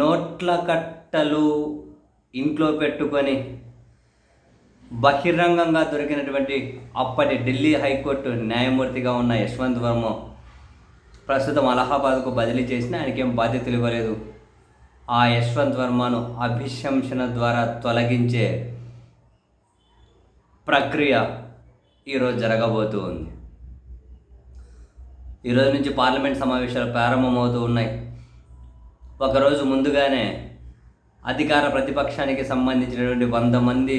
నోట్ల కట్టలు ఇంట్లో పెట్టుకొని బహిరంగంగా దొరికినటువంటి అప్పటి ఢిల్లీ హైకోర్టు న్యాయమూర్తిగా ఉన్న యశ్వంత్ వర్మ ప్రస్తుతం అలహాబాద్కు బదిలీ చేసిన ఆయనకేం బాధ్యతలు ఇవ్వలేదు. ఆ యశ్వంత్ వర్మను అభిశంసన ద్వారా తొలగించే ప్రక్రియ ఈరోజు జరగబోతూ ఉంది. ఈరోజు నుంచి పార్లమెంట్ సమావేశాలు ప్రారంభమవుతూ ఉన్నాయి. ఒకరోజు ముందుగానే అధికార ప్రతిపక్షానికి సంబంధించినటువంటి వంద మంది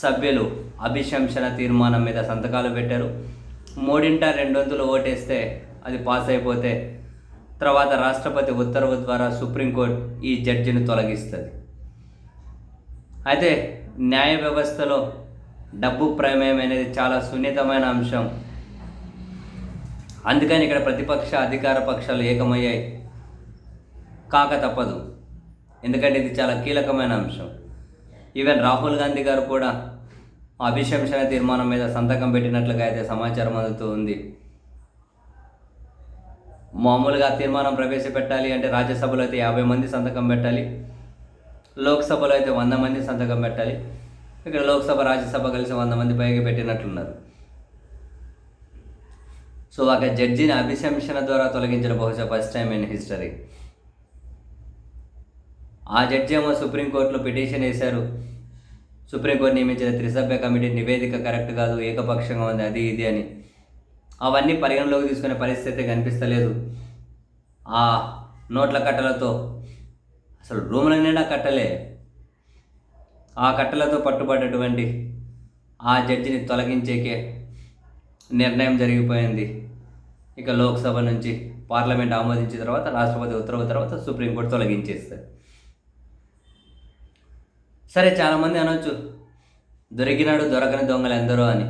సభ్యులు అభిశంసన తీర్మానం మీద సంతకాలు పెట్టారు. మూడింట రెండొంతులు ఓటేస్తే అది పాస్ అయిపోతే తర్వాత రాష్ట్రపతి ఉత్తర్వు ద్వారా సుప్రీంకోర్టు ఈ జడ్జిని తొలగిస్తుంది. అయితే న్యాయ వ్యవస్థలో డబ్బు ప్రమేయం అనేది చాలా సున్నితమైన అంశం. అందుకని ఇక్కడ ప్రతిపక్ష అధికార పక్షాలు ఏకమయ్యాయి. కాక తప్పదు. ఎందుకంటే ఇది చాలా కీలకమైన అంశం. ఈవెన్ రాహుల్ గాంధీ గారు కూడా అభిశంసన తీర్మానం మీద సంతకం పెట్టినట్లుగా అయితే సమాచారం అందుతూ ఉంది. మామూలుగా తీర్మానం ప్రవేశపెట్టాలి అంటే రాజ్యసభలో అయితే యాభై మంది సంతకం పెట్టాలి. లోక్సభలో అయితే వంద మంది సంతకం పెట్టాలి. ఇక్కడ లోక్సభ రాజ్యసభ కలిసి వంద మంది పైగా పెట్టినట్లున్నారు. సో ఒక జడ్జిని అభిశంసన ద్వారా తొలగించిన బహుశా ఫస్ట్ టైం ఇన్ హిస్టరీ ఆ జడ్జి ఏమో సుప్రీంకోర్టులో పిటిషన్ వేశారు. సుప్రీంకోర్టు నియమించిన త్రిసభ్య కమిటీ నివేదిక కరెక్ట్ కాదు ఏకపక్షంగా ఉంది అది ఇది అని. అవన్నీ పరిగణలోకి తీసుకునే పరిస్థితి కనిపిస్తలేదు. ఆ నోట్ల కట్టలతో అసలు రూముల నిండా కట్టలే. ఆ కట్టలతో పట్టుబడ్డటువంటి ఆ జడ్జిని తొలగించేకే నిర్ణయం జరిగిపోయింది. ఇక లోక్సభ నుంచి పార్లమెంట్ ఆమోదించిన తర్వాత రాష్ట్రపతి ఉత్తర్వు తర్వాత సుప్రీంకోర్టు తొలగించేస్తారు. సరే చాలామంది అనొచ్చు. దొరికినాడు దొరకని దొంగలు ఎందరో అని.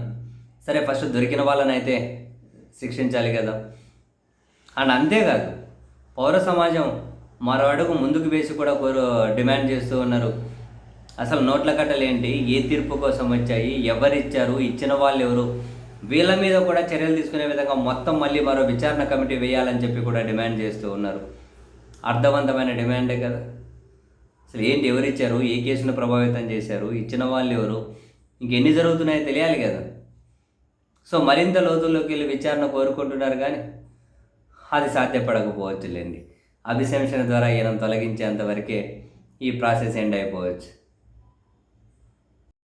సరే ఫస్ట్ దొరికిన వాళ్ళని అయితే శిక్షించాలి కదా. అండ్ అంతేకాదు పౌర సమాజం మరో అడుగు ముందుకు వేసి కూడా కోరు డిమాండ్ చేస్తూ ఉన్నారు. అసలు నోట్ల కట్టలు ఏంటి? ఏ తీర్పు కోసం వచ్చాయి? ఎవరిచ్చారు? ఇచ్చిన వాళ్ళు ఎవరు? వీళ్ళ మీద కూడా చర్యలు తీసుకునే విధంగా మొత్తం మళ్ళీ మరో విచారణ కమిటీ వేయాలని చెప్పి కూడా డిమాండ్ చేస్తూ ఉన్నారు. అర్థవంతమైన డిమాండే కదా. అసలు ఏంటి ఎవరు ఇచ్చారు? ఏ కేసును ప్రభావితం చేశారు? ఇచ్చిన వాళ్ళు ఎవరు? ఇంకెన్ని జరుగుతున్నాయో తెలియాలి కదా. సో మరింత లోతుల్లోకి వెళ్ళి విచారణ కోరుకుంటున్నారు కానీ అది సాధ్యపడకపోవచ్చులేండి. అభిశంసన ద్వారా ఈయన తొలగించేంతవరకే ఈ ప్రాసెస్ ఎండ్ అయిపోవచ్చు.